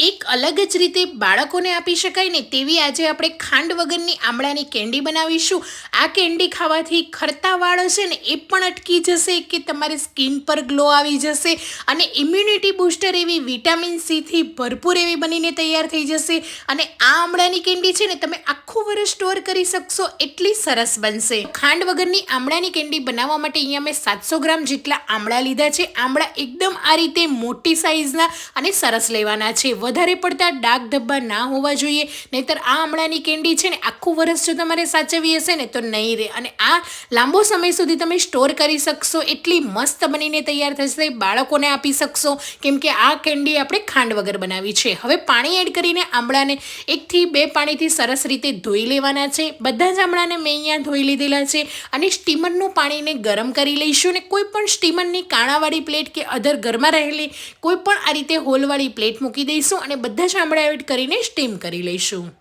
એક અલગ જ રીતે બાળકોને આપી શકાય ને તેવી આજે આપણે ખાંડ વગરની આમળાની કેન્ડી બનાવીશું. આ કેન્ડી ખાવાથી ખરતા વાળ હશે ને એ પણ અટકી જશે કે તમારી સ્કિન પર ગ્લો આવી જશે અને ઇમ્યુનિટી બૂસ્ટર એવી વિટામિન સીથી ભરપૂર એવી બનીને તૈયાર થઈ જશે અને આ આમળાની કેન્ડી છે ને તમે આખું વર્ષ સ્ટોર કરી શકશો એટલી સરસ બનશે. ખાંડ વગરની આમળાની કેન્ડી બનાવવા માટે અહીંયા મેં સાતસો ગ્રામ જેટલા આમળા લીધા છે. આમળા એકદમ આ રીતે મોટી સાઇઝના અને સરસ લેવાના છે. વધારે પડતા ડાઘ ધબ્બા ના હોવા જોઈએ. નહીતર આ આમળાની કેન્ડી છે ને, આખું વર્ષ જો તમારે સાચવવી હશે ને, તો નહીં રહે અને આ લાંબો સમય સુધી તમે સ્ટોર કરી શકશો, એટલી મસ્ત બનીને તૈયાર થશે, બાળકોને આપી શકશો. કેમ કે આ કેન્ડી આપણે ખાંડ વગર બનાવી છે. હવે પાણી એડ કરીને આમળાને એકથી બે પાણીથી સરસ રીતે ધોઈ લેવાના છે. બધા જ આમળાને મેં અહીંયા ધોઈ લીધેલા છે. અને સ્ટીમરનું પાણીને ગરમ કરી લઈશું અને કોઈ પણ સ્ટીમરની કાણાવાળી પ્લેટ કે અધર ઘરમાં રહેલી કોઈ પણ આ રીતે હોલવાળી પ્લેટ મૂકી દઈશું. અને બધા આમળા એડ કરીને સ્ટીમ કરી લઈશું.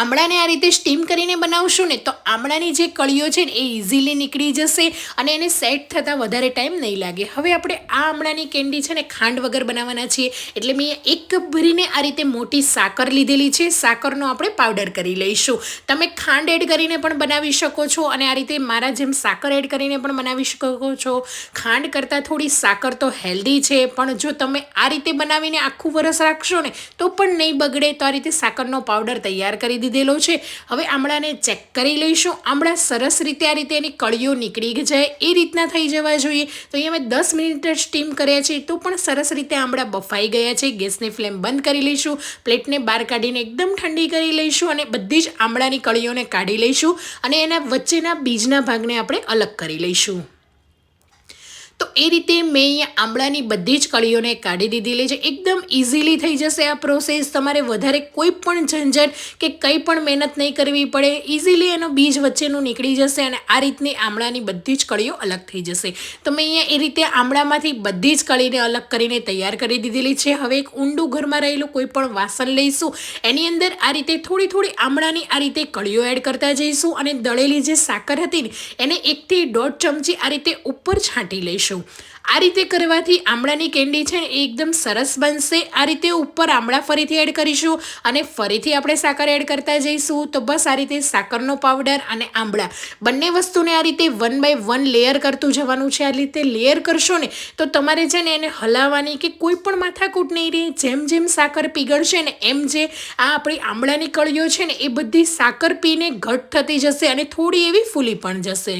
આમળાને આ રીતે સ્ટીમ કરીને બનાવશું ને તો આમળાની જે કળીઓ છે ને એ ઇઝીલી નીકળી જશે અને એને સેટ થતાં વધારે ટાઈમ નહીં લાગે. હવે આપણે આ આમળાની કેન્ડી છે ને ખાંડ વગર બનાવવાના છીએ. એટલે મેં એક કપ ભરીને આ રીતે મોટી સાકર લીધેલી છે. સાકરનો આપણે પાવડર કરી લઈશું. તમે ખાંડ એડ કરીને પણ બનાવી શકો છો અને આ રીતે મારા જેમ સાકર એડ કરીને પણ બનાવી શકો છો. ખાંડ કરતાં થોડી સાકર તો હેલ્ધી છે, પણ જો તમે આ રીતે બનાવીને આખું વરસ રાખશો ને તો પણ નહીં બગડે, તો આ રીતે સાકરનો પાવડર તૈયાર કરી દીધેલો છે. હવે આમળાને ચેક કરી લઈશું. આમળા સરસ રીતે આ રીતે એની કળીઓ નીકળી જાય. એ રીતના થઈ જવા જોઈએ. તો અહીંયા મેં દસ મિનિટ સ્ટીમ કર્યા છે. તો પણ સરસ રીતે આમળા બફાઈ ગયા છે. ગેસની ફ્લેમ બંધ કરી લઈશું. પ્લેટને બહાર કાઢીને એકદમ ઠંડી કરી લઈશું અને બધી જ આમળાની કળીઓને કાઢી લઈશું. અને એના વચ્ચેના બીજના ભાગને આપણે અલગ કરી લઈશું. એ રીતે મેં અહીંયા આમળાની બધી જ કળીઓને કાઢી દીધેલી છે. એકદમ ઇઝીલી થઈ જશે આ પ્રોસેસ તમારે વધારે કોઈ પણ ઝંઝટ કે કંઈ પણ મહેનત નહીં કરવી પડે. ઇઝીલી એનો બીજ વચ્ચેનું નીકળી જશે અને આ રીતની આમળાની બધી જ કળીઓ અલગ થઈ જશે. તો મેં અહીંયા એ રીતે આમળામાંથી બધી જ કળીને અલગ કરીને તૈયાર કરી દીધેલી છે. હવે એક ઊંડું ઘરમાં રહેલું કોઈ પણ વાસણ લઈશું. એની અંદર આ રીતે થોડી થોડી આમળાની આ રીતે કળીઓ એડ કરતા જઈશું અને દળેલી જે સાકર હતી ને, એને એકથી દોઢ ચમચી આ રીતે ઉપર છાંટી લઈશું. આ રીતે કરવાથી આમળાની કેન્ડી છે ને એકદમ સરસ બનશે. આ રીતે ઉપર આમળા ફરીથી એડ કરીશું અને ફરીથી આપણે સાકર એડ કરતા જઈશું. તો બસ આ રીતે સાકરનો પાવડર અને આમળા બંને વસ્તુને આ રીતે વન બાય વન લેયર કરતું જવાનું છે. આ રીતે લેયર કરશો ને તો તમારે છે ને એને હલાવવાની કે કોઈ પણ માથાકૂટ નહીં રહે. જેમ જેમ સાકર પીગળશે ને એમ જે આ આપણી આમળાની કળીઓ છે ને એ બધી સાકર પીને ઘટ થતી જશે અને થોડી એવી ફૂલી પણ જશે.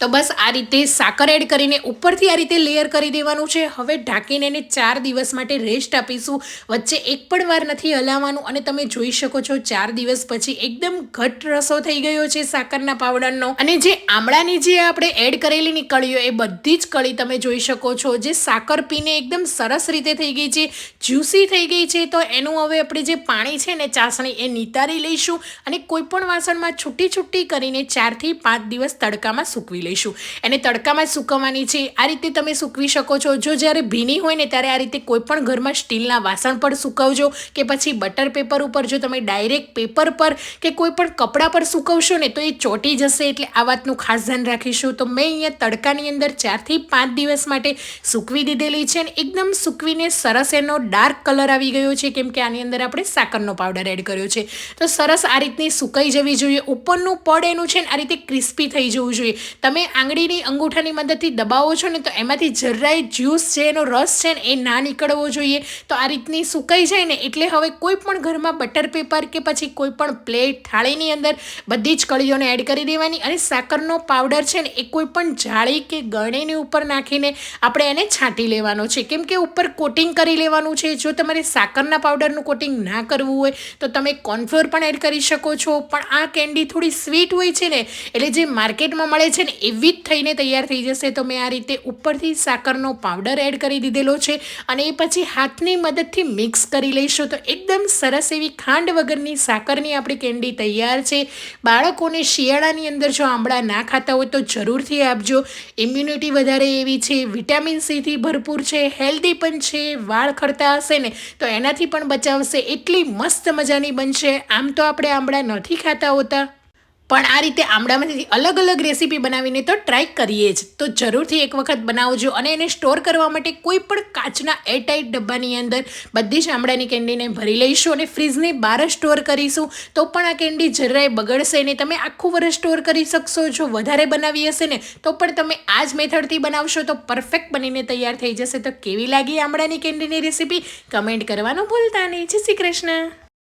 તો બસ આ રીતે સાકર એડ કરીને ઉપરથી આ રીતે લેયર કરી દેવાનું છે. હવે ઢાંકીને એને ચાર દિવસ માટે રેસ્ટ આપીશું. વચ્ચે એક પણ વાર નથી હલાવવાનું અને તમે જોઈ શકો છો ચાર દિવસ પછી એકદમ ઘટ રસો થઈ ગયો છે સાકરના પાવડરનો. અને જે આમળાની જે આપણે એડ કરેલીની કળીઓ એ બધી જ કળી તમે જોઈ શકો છો. જે સાકર પીને એકદમ સરસ રીતે થઈ ગઈ છે જ્યુસી થઈ ગઈ છે, તો એનું હવે આપણે જે પાણી છે ને ચાસણી એ નિતારી લઈશું અને કોઈપણ વાસણમાં છૂટી છૂટી કરીને ચારથી પાંચ દિવસ તડકામાં સૂકવી લઈશું. એને તડકામાં સૂકવવાની છે. આ રીતે તમે સૂકવી શકો છો. જો જ્યારે ભીની હોય ને, ત્યારે આ રીતે કોઈ પણ ઘરમાં સ્ટીલના વાસણ પર સૂકવજો કે પછી બટર પેપર ઉપર જો તમે ડાયરેક્ટ પેપર પર કે કોઈ પણ કપડા પર સૂકવશો ને, તો એ ચોંટી જશે. એટલે આ વાતનું ખાસ ધ્યાન રાખીશું. તો મેં અહીંયા તડકાની અંદર ચારથી પાંચ દિવસ માટે સૂકવી દીધેલી છે અને એકદમ સૂકવીને સરસ એનો ડાર્ક કલર આવી ગયો છે. કેમ કે આની અંદર આપણે સાકરનો પાવડર એડ કર્યો છે. તો સરસ આ રીતની સુકાઈ જવી જોઈએ. ઉપરનું પડ એનું છે ને, આ રીતે ક્રિસ્પી થઈ જવું જોઈએ. તમે આંગળીની અંગૂઠાની મદદથી દબાવો છો ને તો એમાંથી જરાય જ્યુસ છે એનો રસ છે ને એ ના નીકળવો જોઈએ. તો આ રીતની સુકાઈ જાય ને એટલે હવે કોઈ પણ ઘરમાં બટર પેપર કે પછી કોઈ પણ પ્લેટ થાળીની અંદર બધી જ કળીઓને એડ કરી દેવાની અને સાકરનો પાવડર છે ને એ કોઈ પણ જાળી કે ગળણીની ઉપર નાખીને આપણે એને છાંટી લેવાનો છે. કેમ કે ઉપર કોટિંગ કરી લેવાનું છે. જો તમારે સાકરના પાવડરનું કોટિંગ ના કરવું હોય તો તમે કોર્નફ્લોર પણ એડ કરી શકો છો. પણ આ કેન્ડી થોડી સ્વીટ હોય છે ને એટલે જે માર્કેટમાં મળે છે ને એવી જ થઈને તૈયાર થઈ જશે. તો મેં આ રીતે ઉપરથી સાકરનો પાવડર એડ કરી દીધેલો છે અને એ પછી હાથની મદદથી મિક્સ કરી લઈશું. તો એકદમ સરસ એવી ખાંડ વગરની સાકરની આપણી કેન્ડી તૈયાર છે. બાળકોને શિયાળાની અંદર જો આંબળા ના ખાતા હોય તો જરૂરથી આપજો. ઇમ્યુનિટી વધારે એવી છે વિટામિન સીથી ભરપૂર છે હેલ્ધી પણ છે, વાળ ખરતા હશે ને, તો એનાથી પણ બચાવશે. એટલી મસ્ત મજાની બનશે. આમ તો આપણે આંબળા નથી ખાતા હોતા. પણ આ રીતે આમળામાંથી અલગ અલગ રેસીપી બનાવીને તો ટ્રાય કરીએ જ. તો જરૂરથી એક વખત બનાવજો અને એને સ્ટોર કરવા માટે કોઈ પણ કાચના એરટાઈટ ડબ્બાની અંદર બધી જ આમળાની કેન્ડીને ભરી લઈશું અને ફ્રીજની બહાર સ્ટોર કરીશું. તો પણ આ કેન્ડી જરાય બગડશે નહીં. તમે આખું વર્ષ સ્ટોર કરી શકશો. જો વધારે બનાવી હશે ને, તો પણ તમે આ જ મેથડથી બનાવશો તો પરફેક્ટ બનીને તૈયાર થઈ જશે. તો કેવી લાગી આમળાની કેન્ડીની રેસીપી? કમેન્ટ કરવાનું ભૂલતા નહીં. જય શ્રી કૃષ્ણ.